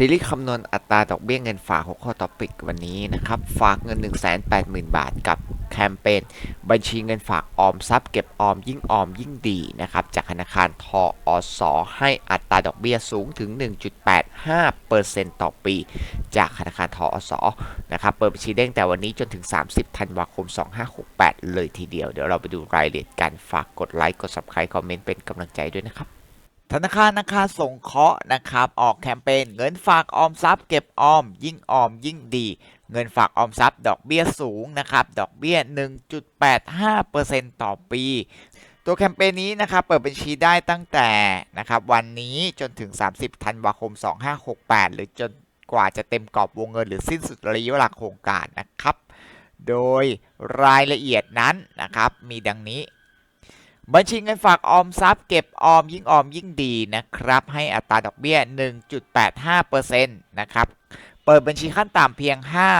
ซีรีส์คำนวณอัตราดอกเบี้ยเงินฝาก6ข้อท็อปิกวันนี้นะครับ ฝากเงิน 180,000 บาทกับแคมเปญบัญชีเงินฝากออมทรัพย์เก็บออมยิ่งออมยิ่งดีนะครับ จากธนาคารทออสอให้อัตราดอกเบี้ยสูงถึง 1.85%ต่อปี จากธนาคารทออสอนะครับ เปิดบัญชีได้งแต่วันนี้จนถึง 30 ธันวาคม 2568 เลยทีเดียว เดี๋ยวเราไปดูรายละเอียดกันฝากกดไลค์กด subscribe คอมเมนต์เป็นกำลังใจด้วยนะครับ ธนาคารนาคารสงเคราะห์นะครับ ออกแคมเปญเงินฝากออมทรัพย์ เก็บออม ยิ่งออมยิ่งดี เงินฝากออมทรัพย์ ดอกเบี้ยสูงนะครับ ดอกเบี้ย 1.85%ต่อปี ตัวแคมเปญนี้นะครับ เปิดบัญชีได้ตั้งแต่นะครับวันนี้จนถึง 30 ธันวาคม 2568 หรือจนกว่าจะเต็มกรอบวงเงิน หรือสิ้นสุดระยะเวลาโครงการนะครับ โดยรายละเอียดนั้นนะครับมีดังนี้ บัญชีเงินฝากออมทรัพย์เก็บออมยิ่งออมยิ่งดีนะครับ ให้อัตราดอกเบี้ย 1.85%นะครับ เปิดบัญชีขั้นต่ำเพียง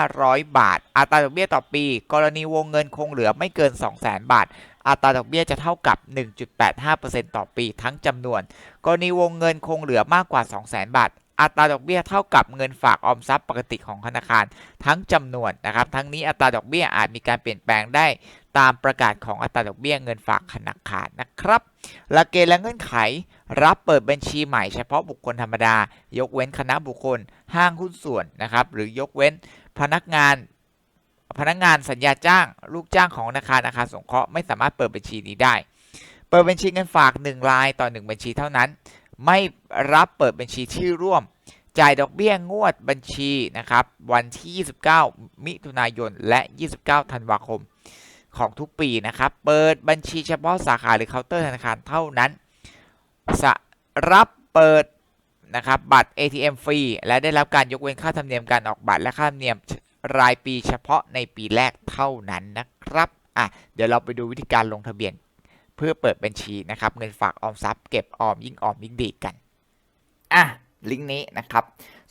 500 บาท อัตราดอกเบี้ยต่อปี กรณีวงเงินคงเหลือไม่เกิน 200,000 บาท อัตราดอกเบี้ยจะเท่ากับ 1.85%ต่อปีทั้งจำนวน กรณีวงเงินคงเหลือมากกว่า 200,000 บาท อัตราดอกเบี้ยเท่ากับเงินฝากออมทรัพย์ปกติของธนาคารทั้งจำนวนนะครับ ทั้งนี้อัตราดอกเบี้ยอาจมีการเปลี่ยนแปลงได้ตามประกาศของอัตราดอกเบี้ยเงินฝากธนาคารนะครับหลักเกณฑ์และเงื่อนไขรับเปิดบัญชีใหม่เฉพาะบุคคลธรรมดา ยกเว้นคณะบุคคล ห้างหุ้นส่วนนะครับ หรือยกเว้นพนักงาน พนักงานสัญญาจ้าง ลูกจ้างของธนาคารอาคารสงเคราะห์ไม่สามารถเปิดบัญชีนี้ได้ เปิดบัญชีเงินฝาก 1 รายต่อ 1 บัญชีเท่านั้น ไม่รับเปิดบัญชีชื่อร่วม จ่ายดอกเบี้ยงวดบัญชีนะครับ วันที่ 29 มิถุนายน และ 29 ธันวาคม ของทุกปีนะครับ เปิดบัญชีเฉพาะสาขาหรือเคาน์เตอร์ธนาคารเท่านั้นรับเปิดนะครับบัตร ATM ฟรี และได้รับการยกเว้นค่าธรรมเนียมการออกบัตรและค่าธรรมเนียมรายปีเฉพาะในปีแรกเท่านั้นนะครับ อะ เดี๋ยวเราไปดูวิธีการลงทะเบียน เพื่อเปิดบัญชีนะครับ เงินฝากออมทรัพย์เก็บออมยิ่งออมยิ่งดีกัน อะ ลิงก์นี้นะครับ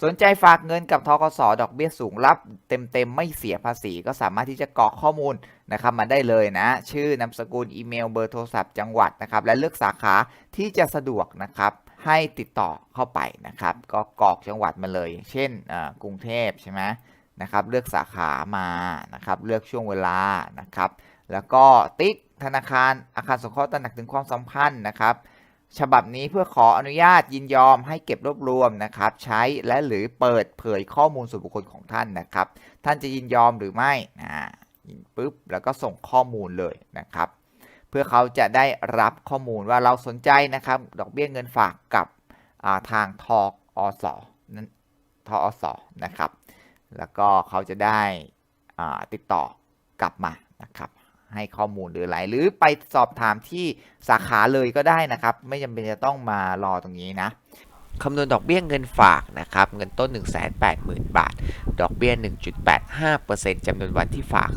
สนใจฝากเงินกับทกสดอกเบี้ยสูงรับเต็มๆ ไม่เสียภาษี ก็สามารถที่จะกรอกข้อมูลนะครับมาได้เลยนะ ชื่อนามสกุลอีเมลเบอร์โทรศัพท์จังหวัดนะครับ และเลือกสาขาที่จะสะดวกนะครับให้ติดต่อเข้าไปนะครับ ก็กรอกจังหวัดมาเลย เช่นอ่ากรุงเทพใช่ไหมนะครับ เลือกสาขามานะครับ เลือกช่วงเวลานะครับ แล้วก็ติ๊ก ธนาคารอาคารสงเคราะห์ตระหนักถึงความสัมพันธ์นะครับฉบับนี้เพื่อขออนุญาตยินยอมให้เก็บรวบรวมนะครับ ใช้และหรือเปิดเผยข้อมูลส่วนบุคคลของท่านนะครับ ท่านจะยินยอมหรือไม่นะปุ๊บแล้วก็ส่งข้อมูลเลยนะครับ เพื่อเขาจะได้รับข้อมูลว่าเราสนใจนะครับ ดอกเบี้ยเงินฝากกับาทางทออสนั้นทออสนะครับ แล้วก็เขาจะได้ติดต่อกลับมานะครับ ให้ข้อมูลหรืออะไรหรือไปสอบถามที่สาขาเลยก็ได้นะครับ ไม่จำเป็นจะต้องมารอตรงนี้นะคำนวณดอกเบี้ยเงินฝากนะครับ เงินต้น 180,000 บาท ดอกเบี้ย 1.85%จำนวนวันที่ฝาก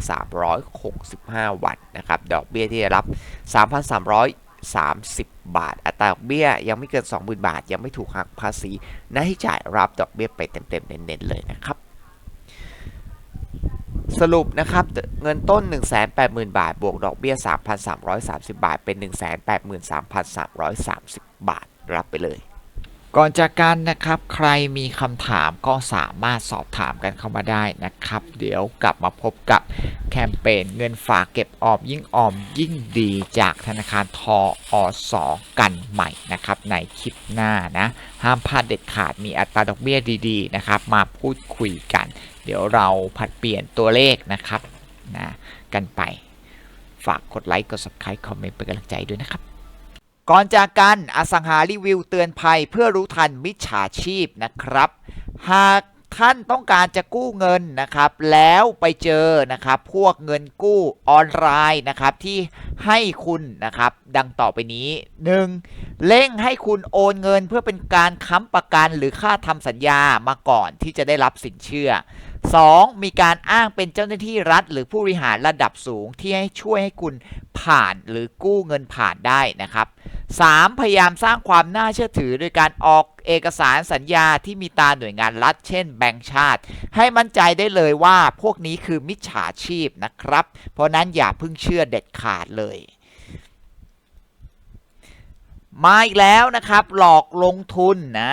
365 วันนะครับ ดอกเบี้ยที่ได้รับ 3,330 บาท อัตราดอกเบี้ยยังไม่เกิน 20,000 บาท ยังไม่ถูกหักภาษีนะให้จ่ายรับดอกเบี้ยไปเต็มๆ เน้นๆ เลยนะครับ สรุปนะครับเงินต้น 180,000 บาท บวกดอกเบี้ย 3,330 บาท เป็น 183,330 บาท รับไปเลย ก่อนจากกันนะครับใครมีคำถามก็สามารถสอบถามกันเข้ามาได้นะครับ เดี๋ยวกลับมาพบกับแคมเปญเงินฝากเก็บออมยิ่งออมยิ่งดีจากธนาคารทออสอกันใหม่นะครับ ในคลิปหน้านะ ห้ามพลาดเด็ดขาดมีอัตราดอกเบี้ยดีๆนะครับ มาพูดคุยกัน เดี๋ยวเราผัดเปลี่ยนตัวเลขนะครับนะกันไปฝากกดไลค์กด subscribe คอมเมนต์เป็นกำลังใจด้วยนะครับ ก่อนจากกันอสังหารีวิวเตือนภัยเพื่อรู้ทันมิจฉาชีพนะครับ หากท่านต้องการจะกู้เงินนะครับ แล้วไปเจอนะครับ พวกเงินกู้ออนไลน์นะครับ ที่ให้คุณนะครับ ดังต่อไปนี้ 1. เร่งให้คุณโอนเงินเพื่อเป็นการค้ำประกันหรือค่าทำสัญญามาก่อนที่จะได้รับสินเชื่อ 2. มีการอ้างเป็นเจ้าหน้าที่รัฐ หรือผู้บริหารระดับสูงที่ให้ช่วยให้คุณ ผ่านหรือกู้เงินผ่านได้นะครับ 3. พยายามสร้างความน่าเชื่อถือโดยการออกเอกสารสัญญาที่มีตาหน่วยงานรัฐ เช่นแบงก์ชาติ ให้มั่นใจได้เลยว่าพวกนี้คือมิจฉาชีพนะครับ เพราะนั้นอย่าเพิ่งเชื่อเด็ดขาดเลย มาอีกแล้วนะครับ หลอกลงทุนนะ